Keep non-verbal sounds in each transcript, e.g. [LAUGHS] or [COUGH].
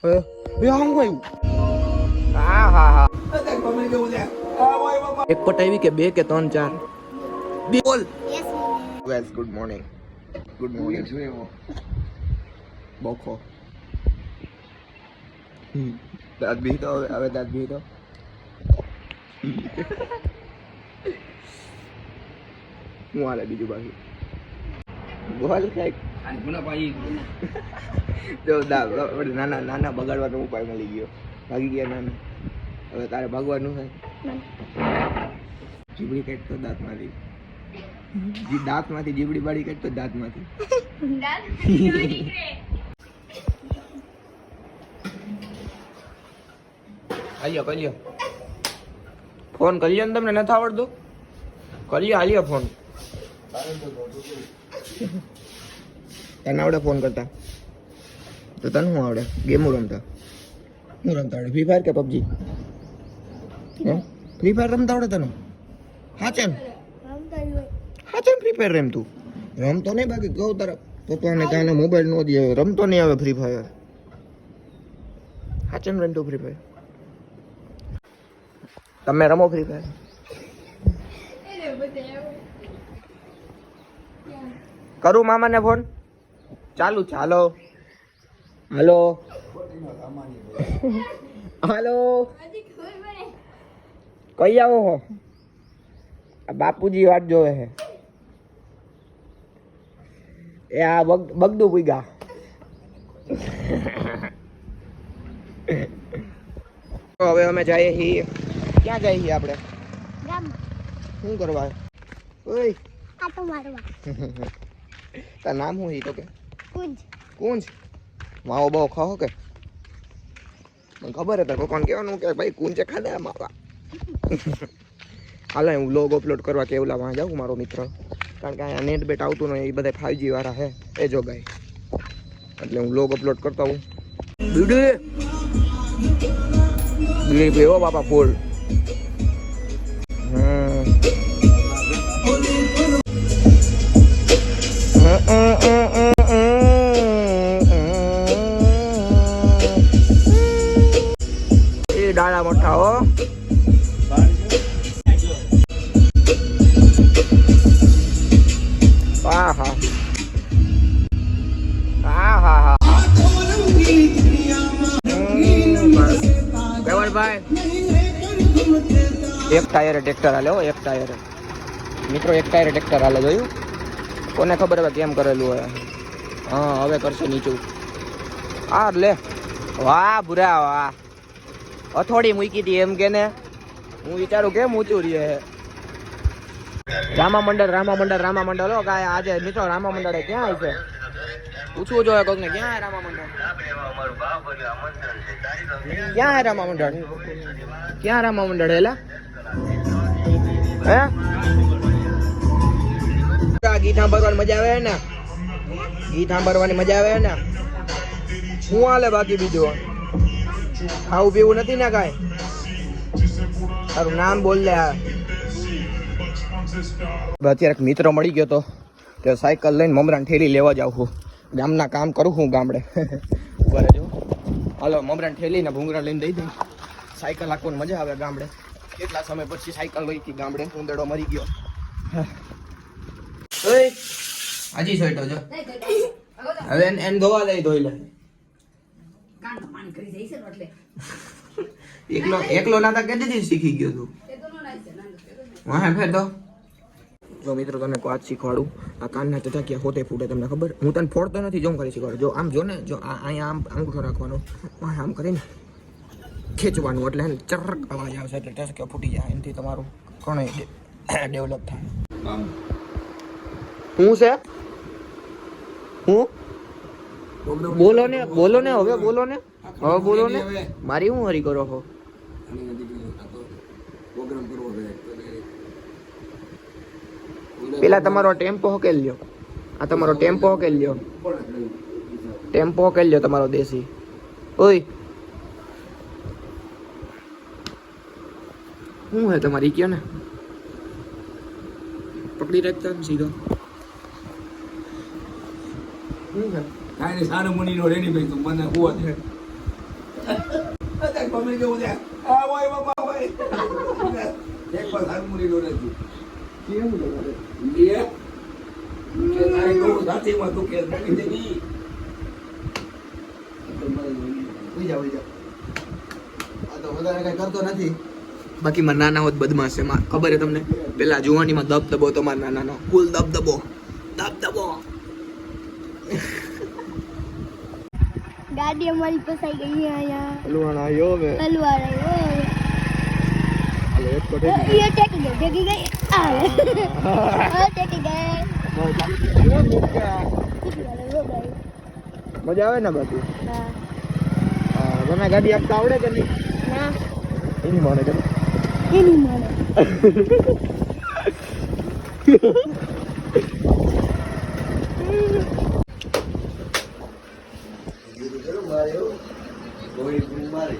એક પટાવી કે બે કે ત્રણ ચાર બોલ. Well good morning good morning બોખો. દાંત બી તો હવે દાંત બી તો હું હાલે બીજું બાકી બોલ કંઈક [LAUGHS] નાના નાના બગાડવાનો ઉપાય મળી ગયો. ભાગી ગયા નાના. હવે તારે ભાગવાનું થાય જીબડી કાઢતો દાંતમાંથી. જી દાંતમાંથી જીબડી બાળી કાઢતો દાંતમાંથી. [LAUGHS] હાલ્યો કલ્યો ફોન કર્યો ને તમને? નથી આવડતું? કર્યો હાલ્યો ફોન. તને આવડે ફોન કરતા? તો તને શું આવડે? ગેમો રમતા? શું રમતા આવડે? ફ્રી ફાયર કે પબજી ફ્રી ફાયર રમતા આવડે તને? હા ચેન? હા ચેન ફ્રી ફાયર રમતું? રમતો નહીં બાકી કહું તારા પપ્પાને કાને મોબાઈલ નો દે. રમતો નહીં આવે ફ્રી ફાયર હા છે રમતું ફ્રી ફાયર તમે રમો ફ્રી ફાયર કરું મામાને ફોન ચાલુ ચાલો હાલો. હાલો. કઈ આવો હો? બાપુજી વાટ જોવે છે. એ આ બગ બગદુ પૂગા તો હવે અમે જઈએ છીએ ક્યાં જઈએ છીએ આપણે? શું કરવા? ઓય. આટો મારવા તાર નામ શું તો કે? કુંજ. કુંજ? માવો બહુ ખાઓ કે? મને ખબર હતા પપ્પાને કહેવાનું કે ભાઈ કુંજે ખાધા માવા. [LAUGHS] હાલો હું લોગ અપલોડ કરવા કેવલામાં જાઉં મારો મિત્ર. કારણ કે અહીંયા નેટ બેટ આવતું નહીં એ બધા ફાઈવજી વાળા હે. એ જો ગાય. એટલે હું લોગ અપલોડ કરતા હું બીડી? બીડી પીવો બાપા ફૂલ. ટ્રેક્ટર હાલે હો, એક ટાયરે. મિત્રો, એક ટાયરે ટ્રેક્ટર હાલે, જોયું? કોને ખબર હવે કેમ કરેલું હોય? હા, હવે કરશે નીચું. આ લે. વાહ, ભૂરા, વાહ. અથોડી મૂકી હતી એમ કે ને. હું વિચારું કેમ ઊંચું રહે. રામા મંડળ રામા મંડળ રામા મંડળ હો, કાંઈ આજે મિત્રો રામા મંડળ ક્યાં છે? પૂછવું જોઈએ કોકને, ક્યાં હે રામા મંડળ? ક્યાં હે રામા મંડળ? ક્યાં રામા મંડળ હેલા હે? ગીત સાંભળવાની મજા આવે ને? ગીત સાંભળવાની મજા આવે ને? શું હાલે બાકી બીજું? ખાવું પીવું નથી ને કાંઈ? તારું નામ બોલ લે અત્યારે એક મિત્ર મળી ગયો તો, તે સાયકલ લઈને મમરાને ઠેલી લેવા જાઉં છું. ગામના કામ કરું છું ગામડે. [LAUGHS] ઊભા રહેજો હાલો, મમરાને ઠેલીને ભૂંગરા લઈને દઈ દઈ સાયકલ હાંકવાની મજા આવે ગામડે. કેટલા સમય પછી સાયકલ લઈ હતી ગામડે ઉંદરડો મરી ગયો? ઓય હાજી સોઈટો જો. હવે એન એને ધોવા લઈ ધોઈ લે. એકલો એકલો નાતા કે દીધી શીખી ગયો તું? વાહે ફેર તો જો મિત્રો તને વાત શીખવાડું. આ કાનના ચટાકિયા હોતે ફૂટે તમને ખબર? હું તને ફોડતો નથી જો હું કરી શીખવાડું. જો આમ જો ને જો આ અહીંયા આમ અંગૂઠો રાખવાનો. આમ કરીને ખેંચવાનું એટલે એને ચરક અવાજ આવશે એટલે ટસકે ફૂટી જાય. એનાથી તમારું ઘણું ડેવલપ થાય. હું છે? હું? બોલો ને બોલો ને, હવે બોલો ને. હવે બોલો ને. મારી હું હરી કરો છો? પેલા તમારો ટેમ્પો હકેલ લ્યો. આ તમારો ટેમ્પો હકેલ લ્યો. ટેમ્પો હકેલ લ્યો તમારો દેશી. ઓય. શું હે તમારી કયો ને? પકડી રાખતા ને સીધો. શું હે? કાંઈ નહીં સારા મુનિનો રેડી ભાઈ તું મને કુવા દે. મમ્મી જેવું છે આ હોય બાપા હોય. એક વાર હારમોની દોરે તું કેવું લાગે લે કે તારી બહુ સાથીમાં તું કે મૂકી દે જાઓ ઉઈ જાઓ આ તો વધારે કઈ કરતો નથી. બાકી મારા નાના હોત બદમાશ છે માં ખબર છે તમને? પેલા જુવાનીમાં દબદબો તો મારા નાનાનો. કુલ દબ દબો. દબ દબો. ગાડી અમારી ફસાઈ ગઈ અહીંયા. હલવાણા આવ્યો હવે. હલવાડ હાલો એક તો આવ્યો મજા આવે ને બાકી? હા. તમે ગાડી આપતા આવડે કે નહીં? ના. એની મને કે એની મને. કોઈ તું મારે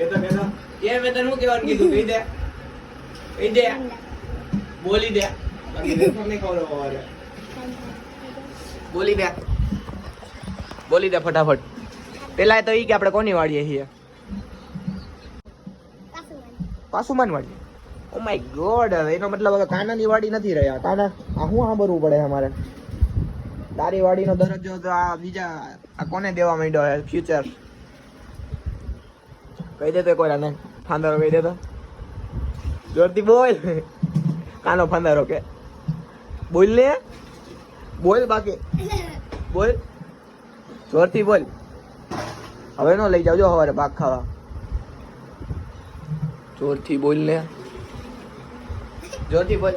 એ તો કેતો એ મેં તને શું કહેવાનું કીધું કહી દે દે બોલી દે. બોલી દે બોલી દે ફટાફટ. પેલા તો ઈ કે આપણે કોની વાળીએ છીએ? પાસુમાન વાડી ઓ માય ગોડ હવે એનો મતલબ હવે કાનાની વાડી નથી રહ્યા. કાના, આ શું સાંભળવું પડે અમારે? તારી વાડીનો દરજ્જો તો આ બીજા, આ કોને દેવા માંડ્યો હે ફ્યુચર કહી દે તો કોઈ રાને ફાંદારો કહી દે તો. જોરથી બોલ. કાનો ફાંદારો કે. બોલ ને. બોલ બાકી. બોલ. જોરથી બોલ. હવે નો લઈ જાવજો સવારે પાક ખાવા. જોરથી બોલ ને. જોરથી બોલ.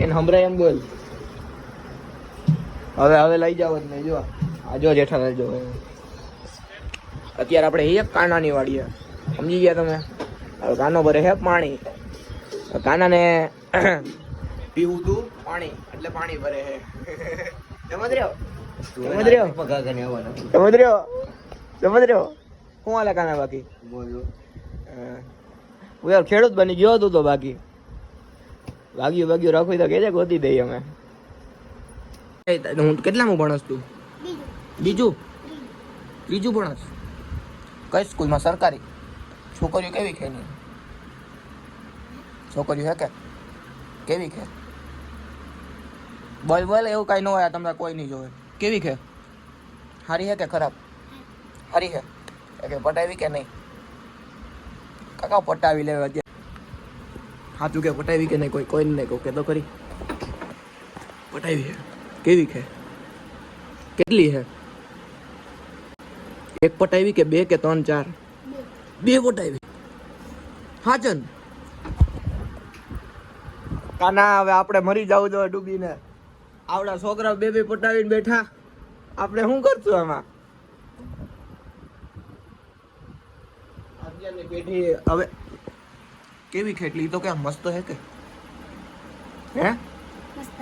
એને સંભળાય એમ બોલ. હવે હવે લઈ જાવ જ નહીં જો આ જો જેઠાલાલ જો અત્યારે આપણે એક કાનાની વાડીએ. સમજી ગયા તમે? હવે કાનો ભરે હે પાણી. કાનાને [CLEARS THROAT] પીવું તું પાણી એટલે પાણી ભરે હે. [LAUGHS] સમજ રહ્યો? સમજ રહ્યો? સમજ રહ્યો? સમજ રહ્યો? શું હાલે કાના બાકી? બોલો. હા. યાર ખેડૂત બની ગયો હતો તો બાકી. વાગ્યું વાગ્યું રાખવી તો છે ગોતી દઈએ અમે. હું કેટલામાં ભણસ તું? બીજું. બીજું? ત્રીજું ભણસ? કઈ સ્કૂલમાં? સરકારી? છોકરીઓ કેવી છે એની? છોકરીઓ હે કે? કેવી છે? બોલ બોલ એવું કાંઈ ન હોય તમને કોઈ નહીં જોવે. કેવી છે? સારી હે કે ખરાબ? સારી હે. કે પટાવી કે નહીં? કાકા પટાવી લેવા અત્યારે સાચું કે પટાવી કે નહીં, કોઈ કોઈ નહીં કહું કે તો ખરી. પટાવી છે. કેવી છે? કેટલી છે? એક પટાવી કે બે કે ત્રણ ચાર? બે પટાવી. હાચન કાના હવે આપણે મરી જવું જોઈએ ડૂબીને. આવડા છોકરા બે બે પટાવીને બેઠા. આપણે શું કરશું આમાં? અત્યારની હવે કેવી ખેટલી? તો કે મસ્ત હે કે? હે? મસ્ત.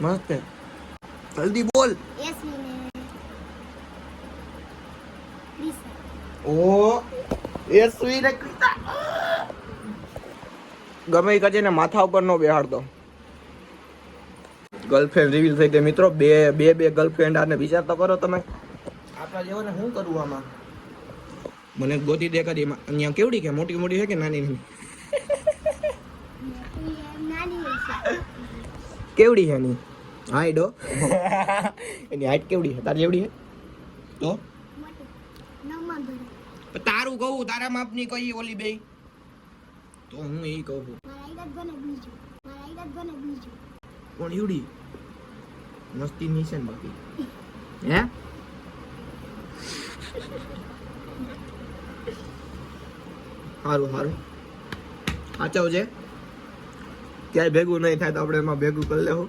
મસ્ત હે? જલ્દી બોલ. ઓ એ સુઈ ને ગમે એ કજે ને માથા ઉપર નો બેહાડતો ગર્લફ્રેન્ડ રિવીલ થઈ ગઈ મિત્રો. બે બે બે ગર્લફ્રેન્ડ આને વિચાર તો કરો તમે. આપણા જેવાને શું કરવું આમાં? મને ગોતી દે કરી અહીંયા કેવડી કે મોટી મોટી છે કે નાની નાની? કેવડી છે એની? હાઈટ એની હાઈટ કેવડી છે તારી એવડી છે તો? તારું કહું, તારા માપની કઈ ઓલી બે તો હું એ કહું. છું કોણ યુડી મસ્તી ની છે બાકી. હે? સારું સારું સાચવજે. ક્યાંય ભેગું નહીં થાય તો આપણે એમાં ભેગું કરી લેવું.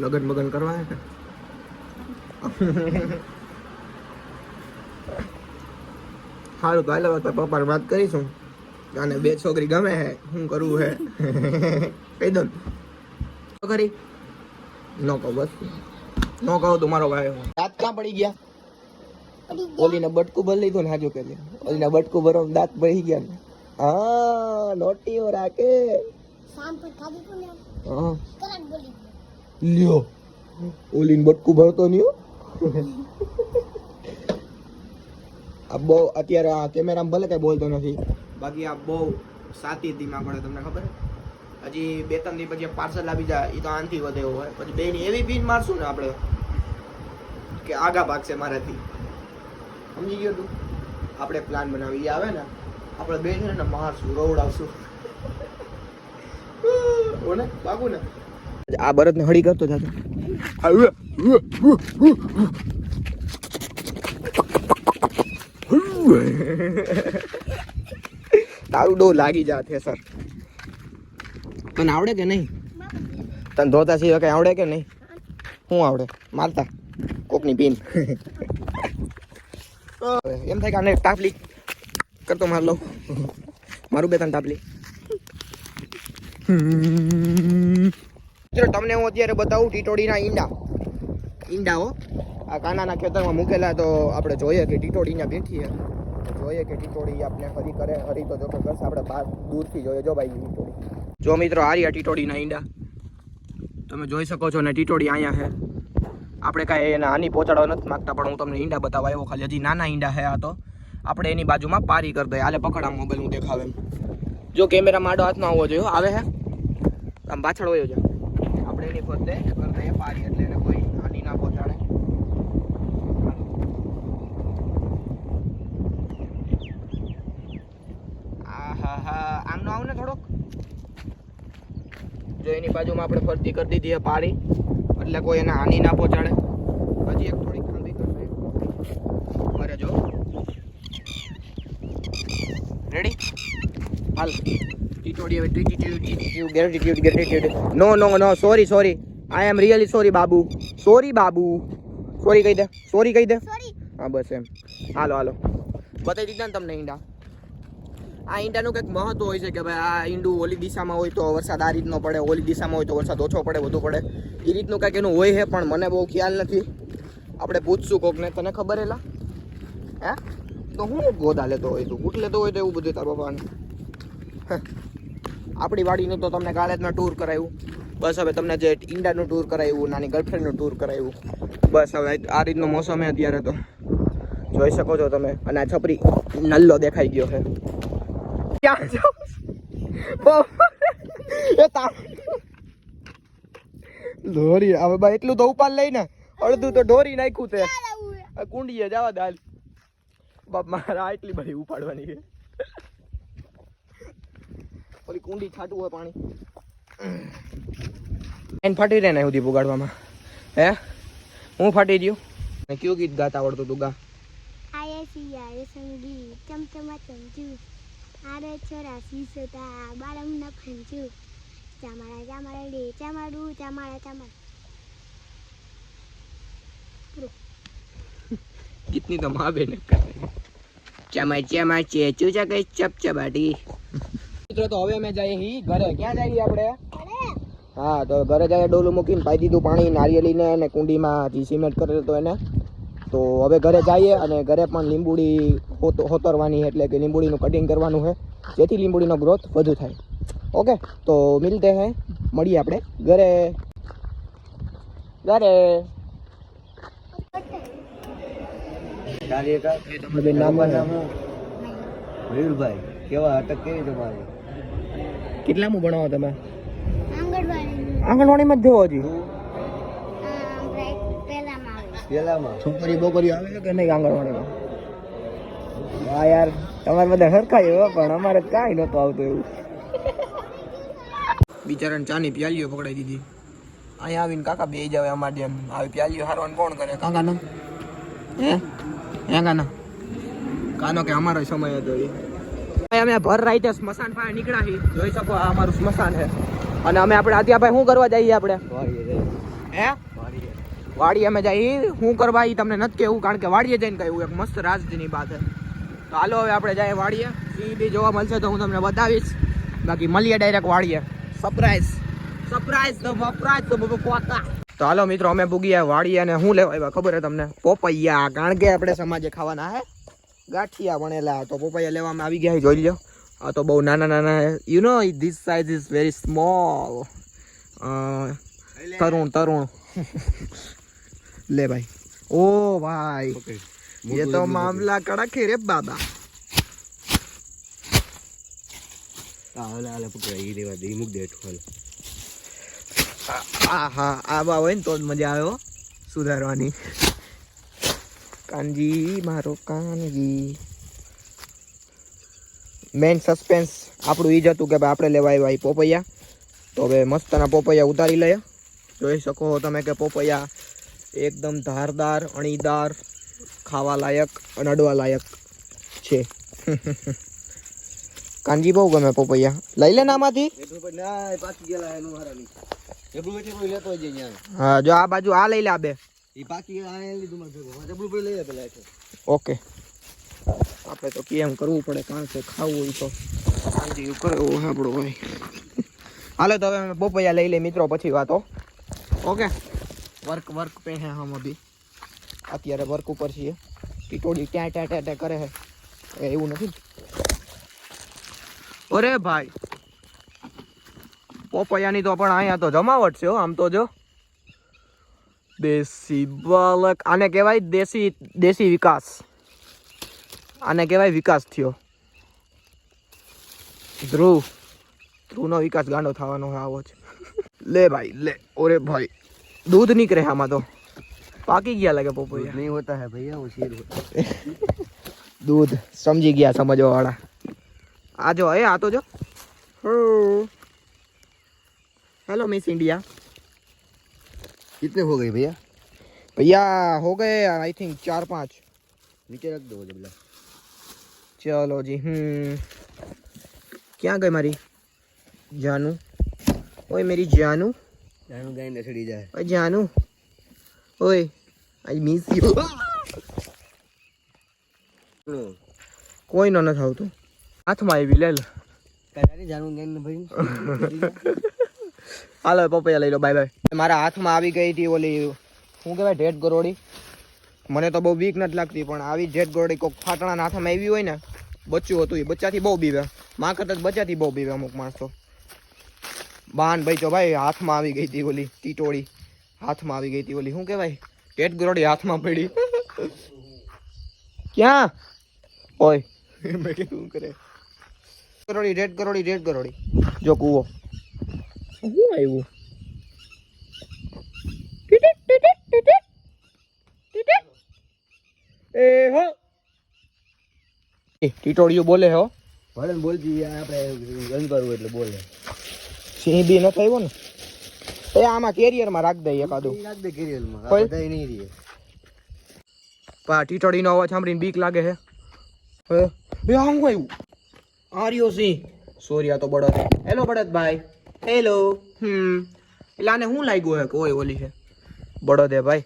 લગન બગન કરવા હે સારું તો હાલો તો પપ્પાને વાત કરીશું. અને બે છોકરી ગમે હે શું કરવું હે? કહી દઉં કરી નો કહો બસ. નો કહો તો મારો ભાઈ. રાત ક્યાં પડી ગયા? ઓલીને બટકું ભરી લીધું ને હાજુ કે ઓલીને બટકું ભરો દાંત ભરી ગયા ને. હા નોટીઓ રાખે. લ્યો. ઓલીને બટકું ભરતો નહીં. આ બહુ, અત્યારે આ કેમેરામાં ભલે કઈ બોલતો નથી. બાકી આ બહુ સાતી દિમાગ પડે તમને ખબર? હજી બે ત્રણ દી પછી પાર્સલ આવી જાય એ તો આનથી વધે એવું હોય. પછી બેની એવી પીન મારશું ને આપણે, કે આગા ભાગશે મારાથી. સમજી ગયો તું? આપણે પ્લાન બનાવી આવે ને આપણે બે છે ને મારશું રોવડાવશું ઓને બાબુ ને આ બરદને હળી કરતો જાતો. તારું ડો લાગી જાત હે સર તને આવડે કે નહીં? તને ધોતા સિવાય કઈ આવડે કે નહીં? શું આવડે? મારતા? કોકની પીન એમ થાય કે આને ટાપલી કરતો માર લઉં. મારું બે ત્રણ ટાપલી મિત્રો તમને હું અત્યારે બતાવું ટીટોડીના ઈંડા. ઈંડા હો. આ કાનાના ખેતરમાં મૂકેલા તો આપણે જોઈએ કે ટીટોડી અહીંયા બેઠી જોઈએ કે ટીટોડી આપણે હરી કરે, હરી તો જો કરશે, આપણે બહાર દૂરથી જોઈએ. જો ભાઈ, ટીટોડી. જો મિત્રો આ રહ્યા ટીટોડીના ઈંડા. તમે જોઈ શકો છો ને ટીટોડી અહીંયા છે. આપણે કાંઈ એને હાની પહોંચાડવા નથી માગતા પણ હું તમને ઈંડા બતાવવા આવ્યો ખાલી. હજી નાના ઈંડા હે આ તો. આપણે એની બાજુમાં પારી કરી દઈએ. હાલે પકડા મોબાઈલ હું દેખાવે જો કેમેરા માડો હાથમાં આવવો હો, આવે હે? આમ પાછળ હોય છે આપણે એની ફરતે કરી દઈએ પારી એટલે એને કોઈ હાની ના પહોંચાડે. આમનો આવ ને થોડોક. જો એની બાજુમાં આપણે ફરતી કરી દીધી પારી. એટલે કોઈ એને હાનિ ના પહોંચાડે. હજી એક થોડીક ખાંડી કરશે મારે જો. રેડી હાલ. ટીટોડી હવે ટીટીટ્યુડ ગેરેટીટ્યુડ ગેરેટીટ્યુડ no no no sorry sorry I am really sorry Babu sorry Babu sorry કહી દે. સોરી કહી દે. સોરી હા બસ એમ. હાલો હાલો. બતાવી દીધા ને તમને ઈંડા. આ ઈંડાનું કંઈક મહત્વ હોય છે કે ભાઈ આ ઈંડું ઓલી દિશામાં હોય તો વરસાદ આ રીતનો પડે, ઓલી દિશામાં હોય તો વરસાદ ઓછો પડે, વધુ પડે. એ રીતનું કંઈક એનું હોય છે પણ મને બહુ ખ્યાલ નથી. આપણે પૂછશું કોકને. તને ખબર એલા? હે? તો હું ગોદા લેતો હોય તું ગૂટ લેતો હોય તો એવું બધું તાર હે. આપણી વાડીનું તો તમને કાલે જ મેં ટૂર કરાવ્યું. બસ હવે તમને જે ઈંડાનું ટૂર કરાવ્યું, નાની ગર્લફ્રેન્ડનું ટૂર કરાવ્યું. બસ હવે આ રીતનો મોસમ અત્યારે તો. જોઈ શકો છો તમે. અને આ છપરી નલ્લો દેખાઈ ગયો છે. ક્યાં જાઉં એ તા દોરી હવે બા એટલું તો ઉપાડ લઈ ને, અડધું તો ઢોરી નાખ્યું તે. કુંડીએ જવા દાલ. બાપ, મારા એટલી બધી ઉપાડવાની છે. ઓલી કુંડી છાટું હોય પાણી. એન ફાટી રહે ને સુધી પુગાડવામાં. હે? હું ફાટી ગયું? કયું ગીત ગાતા આવડતું તું ગા? આયે સિયાએ સંગી ચમચમા ચમચુ આરે છોરા સીસોતા બારમ ન ફંચુ ચામાડા ચામાડા લે ચામાડું ચામાડા ચામાડા ગીતની તો મા બેન ચમાય ચમાય ચે ચૂચા કઈ ચપચપાટી. મિત્રો તો હવે અમે જઈએ હી ઘરે. ક્યાં જઈએ આપણે? હા તો ઘરે જઈએ ડોલું મૂકીને પાઈ દીધું પાણી નારિયેળીને અને કુંડીમાં જે સિમેન્ટ કરેલું હતો એને. તો હવે ઘરે જઈએ અને ઘરે પણ લીંબુડી હોતરવાની એટલે કે લીંબુડીનું કટિંગ કરવાનું છે. જેથી લીંબુડીનો ગ્રોથ વધુ થાય. ઓકે તો મિલતે હે. મળીએ આપણે ઘરે. ઘરે. કેટલામું ભણાવો તમે? આંગણવાડીમાં જ જવો હજી. પેલામાં. છોકરી બોકરી આવે છે કે નહીં આંગણવાડીમાં હા યાર તમારે બધા સરખા હો પણ અમારે કાંઈ નહોતું આવતું એવું. બિચારાને ચાની પ્યાલીઓ પકડાઈ દીધી. અહીંયા આવીને કાકા બે જાવે અમારે જેમ. આવી પ્યાલીઓ હારવાનું કોણ કરે? કાકાનો હે? હે કાના કાનો કે અમારો સમય હતો એ. ભાઈ અમે ભર રાઈતે સ્મશાન પાસે નીકળ્યા છીએ. જોઈ શકો આ અમારું સ્મશાન છે. અને અમે આપણે અત્યારે ભાઈ શું કરવા જઈએ આપણે? હે. વાડી અમે જઈએ હું કરવા એ તમને નથી કહેવું કારણ કે વાડીએ જઈને કહ્યું એક મસ્ત રાજની વાત છે. તો હાલો હવે આપણે જઈએ વાડીએ. સિંહ બી જોવા મળશે તો હું તમને બતાવીશ. બાકી મળીએ ડાયરેક્ટ વાડીએ. સરપ્રાઈઝ સરપ્રાઈઝ તો વપરાજ તો બધું કોતા. તો હાલો મિત્રો અમે ભૂગીયા વાડીએ અને શું લેવા આવ્યા ખબર છે તમને? પોપૈયા કારણ કે આપણે સમાજે ખાવાના હે? ગાંઠિયા વણેલા તો પોપૈયા લેવામાં આવી ગયા જોઈ લો આ તો બહુ નાના નાના you know this size is very small Tarun Tarun. લે ભાઈ ओ भाई ये तो मामला कड़क है रे बाबा હાલે હાલે પકડાય ઈ રેવા દે ઈ મૂક દે હેઠું હાલ આ હા આવા હોય ને તો જ મજા આવે હો સુધારવાની કાનજી મારો કાનજી મેન સસ્પેન્સ આપણું ઈ જ હતું કે ભાઈ આપણે લેવા આવ્યા ઈ પોપૈયા તો હવે મસ્તના પોપૈયા ઉતારી લઈએ જોઈ શકો છો તમે કે પોપૈયા એકદમ ધારદાર, અણીદાર ખાવા લાયક અને અડવા લાયક છે. [LAUGHS] કાનજી બહુ ગમે પોપૈયા. લઈ લે ને આમાંથી. હા, જો આ બાજુ આ લઈ લે આ બે. ઓકે. આપણે તો કેમ કરવું પડે, કારણ કે ખાવું તો. કાનજી કરે એવું આપણું હોય. હાલો તો હવે પોપૈયા લઈ લે મિત્રો, પછી વાતો ઓકે. વર્ક વર્ક પે હે હમ અભી. અત્યારે વર્ક ઉપર છીએ. ટીટોડી ત્યાં ત્યાં ત્યાં ટ્યા કરે એ એવું નથી. અરે ભાઈ. પોપૈયાની તો પણ અહીંયા તો જમાવટ છે હો, આમ તો જો. દેશી બાલક આને કહેવાય દેશી દેશી વિકાસ. આને કહેવાય વિકાસ થયો. ધ્રુવ. ધ્રુવનો વિકાસ ગાંડો થવાનો આવો છે [LAUGHS] લે ભાઈ, લે. ઓરે ભાઈ. દૂધ નીકળે આમાં તો પાકી ગયા લાગે પોપૈયા नहीं होता है भैया वो [LAUGHS] शेर होता है દૂધ સમજી ગયા સમજવા વાળા આ જો એ આ તો જો હેલો મિસ इंडिया कितने हो गए भैया भैया हो गए आई थिंक चार पाँच नीचे रख दो जबला चलो जी हम्म ક્યાં ગઈ મારી જાનુ ઓય મેરી જાનુ ગાઈને સડી જાય. ઓય જાનુ. ઓય આઈ મિસ યુ કોઈ નો નથી આવતું. હાથમાં આવી લે લે. કાજાની જાનું ગાઈને ભાઈ? [LAUGHS] હાલો પપૈયા લઈ લો બાય બાય મારા હાથમાં આવી ગઈ હતી ઓલી શું કહેવાય ઢેટ ગરોડી મને તો બહુ બીક નથી લાગતી પણ આવી ઢેટ ગરોડી કોઈક ફાટણાના હાથમાં આવી હોય ને બચ્યું હતું એ બચ્ચાથી બહુ બીવે. માં કરતા બચ્ચાથી બહુ બીવે અમુક માણસ. બાન ભાઈ તો ભાઈ હાથમાં આવી ગઈ હતી ઓલી ટીટોળી. હાથમાં આવી ગઈ હતી ઓલી. શું કહેવાય? પેટ ગરોડી હાથમાં પડી. [LAUGHS] ક્યાં? ઓય. મેં કીધું શું કરે? ગરોડી રેડ ગરોડી રેડ ગરોડી જો કૂવો. શું આવ્યું. એ હો. એ ટીટોળિયું બોલે હો. ભલે બોલજી આપણે રન કરવું એટલે બોલે. સિંહ બી ન થયો ને. એ આમાં કેરિયરમાં રાખ દઈએ એકાદું ઈ રાખ દે કેરિયરમાં? બધા નહીં રહીએ. પા ટીટોળીનો અવાજ સાંભળીને બીક લાગે છે. હે? એ આ શું આવ્યું આર્યો સિંહ. સોરી આ તો બળદ. હેલો બળદભાઈ. હેલો. હમ. એટલે આને શું લાગ્યું હે? કોઈ ઓલી છે. બળદ હે ભાઈ.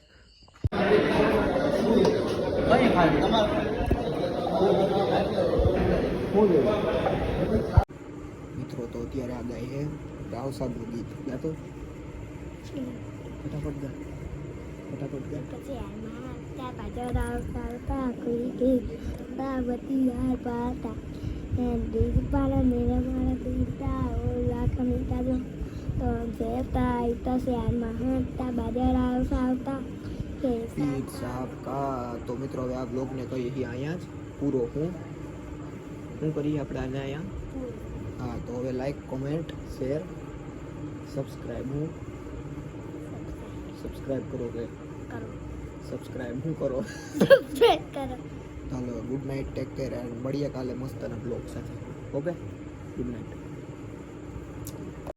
મિત્રો તો અત્યારે આ ગાય છે. રાવ સાહેબનું ગીત ગાતો ફટાફટ ગા ફટાફટ ગા પછી હાલમાં ત્યાં પાછળ આવતા આવતા કોઈ કે બાબતી હાર પાતા દીદ પાડા મેરા મારા દીદા ઓ લાખ મીઠા જો તો જેતા ઇતા સે હાલમાં હંતા બાજાર આવતા આવતા કે પીઠ સાફ કા તો મિત્રો હવે આ બ્લોગને કહીએ છીએ અહીંયા જ પૂરો હું શું કરીએ આપણે આને અહીંયા હા તો હવે લાઈક કોમેન્ટ શેર સબસ્ક્રાઈબ હું? સબસ્ક્રાઈબ કરો કે? સબસ્ક્રાઇબ હું કરો? કરો. ચાલો good night take care and મળીએ કાલે મસ્તના બ્લોગ સાથે. ઓકે? Good night